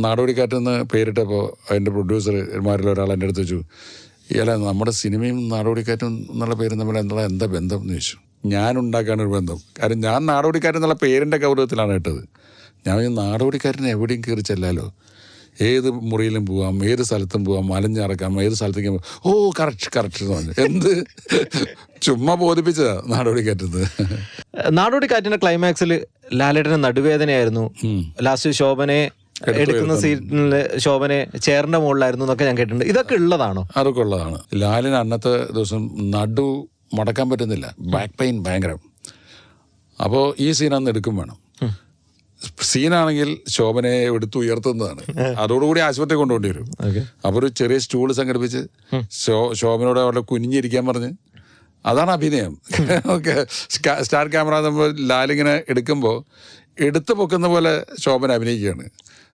നാടോടിക്കാറ്റെന്ന് പേരിട്ടപ്പോൾ അതിന്റെ പ്രൊഡ്യൂസർമാരിൽ ഒരാൾ എന്റെ അടുത്ത് വെച്ചു ഇയാളെ നമ്മുടെ സിനിമയും നാടോടിക്കാറ്റും എന്നുള്ള പേരും തമ്മിൽ എന്നുള്ള എന്താ ബന്ധം? എന്ന് ചോദിച്ചു. ഞാൻ ഉണ്ടാക്കാനൊരു ബന്ധം. കാരണം ഞാൻ നാടോടിക്കാറ്റ് എന്നുള്ള പേരിന്റെ ഗൗരവത്തിലാണ് ഇട്ടത് ഞാൻ ഈ നാടോടിക്കാരനെ എവിടെയും കയറി ചെല്ലാലോ? ഏത് മുറിയിലും പോവാം ഏത് സ്ഥലത്തും പോവാം മലഞ്ഞിറക്കാം ഏത് സ്ഥലത്തേക്കും ഓ കറക്റ്റ് കറക്റ്റ് എന്ന് പറഞ്ഞു. എന്ത്? ചുമ്മാ ബോധിപ്പിച്ചതാ നാടോടിക്കാറ്റത് നാടോടിക്കാറ്റിന്റെ ക്ലൈമാക്സിൽ ലാലേട്ടന് നടുവേദനയായിരുന്നു. ലാസ്റ്റ് ശോഭനെ എടുക്കുന്ന സീറ്റിൽ ശോഭനെ ചേറിന്റെ മുകളിലായിരുന്നു എന്നൊക്കെ ഞാൻ കേട്ടിട്ടുണ്ട്. ഇതൊക്കെ ഉള്ളതാണോ? അതൊക്കെ ഉള്ളതാണ്. ലാലിന് അന്നത്തെ ദിവസം നടു മടക്കാൻ പറ്റുന്നില്ല. ബാക്ക് പെയിൻ ഭയങ്കരം. അപ്പോൾ ഈ സീൻ അന്ന് എടുക്കും വേണം. സീനാണെങ്കിൽ ശോഭനയെ എടുത്ത് ഉയർത്തുന്നതാണ്. അതോടുകൂടി ആശുപത്രി കൊണ്ടുപോണ്ടി വരും. അപ്പോൾ ഒരു ചെറിയ സ്റ്റൂൾ സംഘടിപ്പിച്ച് ശോ ശോഭനയോട് അവിടെ കുനിഞ്ഞിരിക്കാൻ പറഞ്ഞ്. അതാണ് അഭിനയം. ഓക്കെ. സ്റ്റാർ ക്യാമറ നമ്മൾ ലാലിങ്ങനെ എടുക്കുമ്പോൾ എടുത്തു പൊക്കുന്ന പോലെ ശോഭന അഭിനയിക്കുകയാണ്.